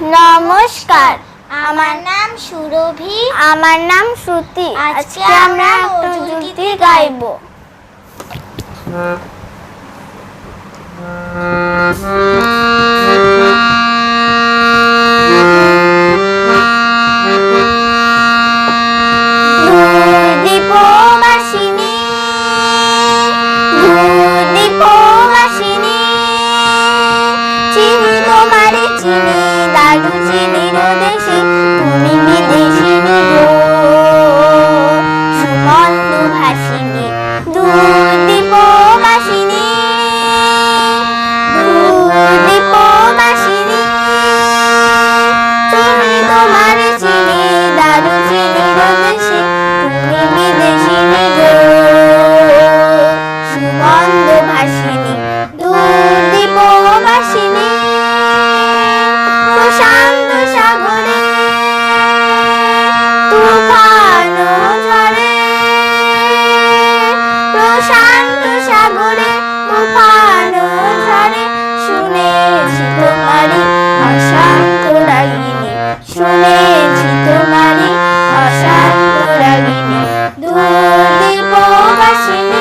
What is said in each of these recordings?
নমস্কার। আমার নাম সুরভি। আমার নাম শ্রুতি। আজকে আমরা যুক্তি গাইব। Thank you. তোমারি অশান্ত রাগিনী শুনেছি তোমারি অশান্ত রাগিনী দূর দেববাসিনী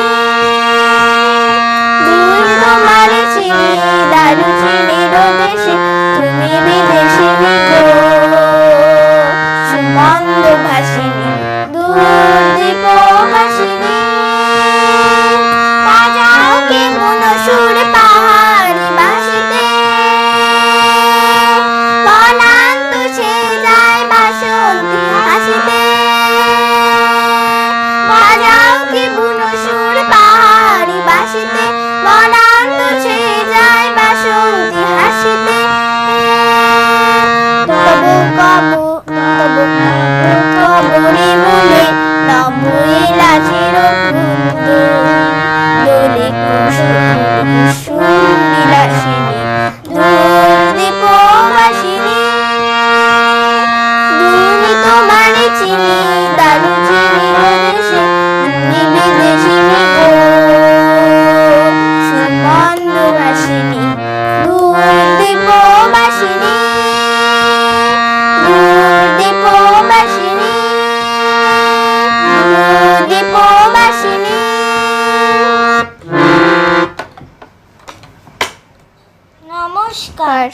নমস্কার।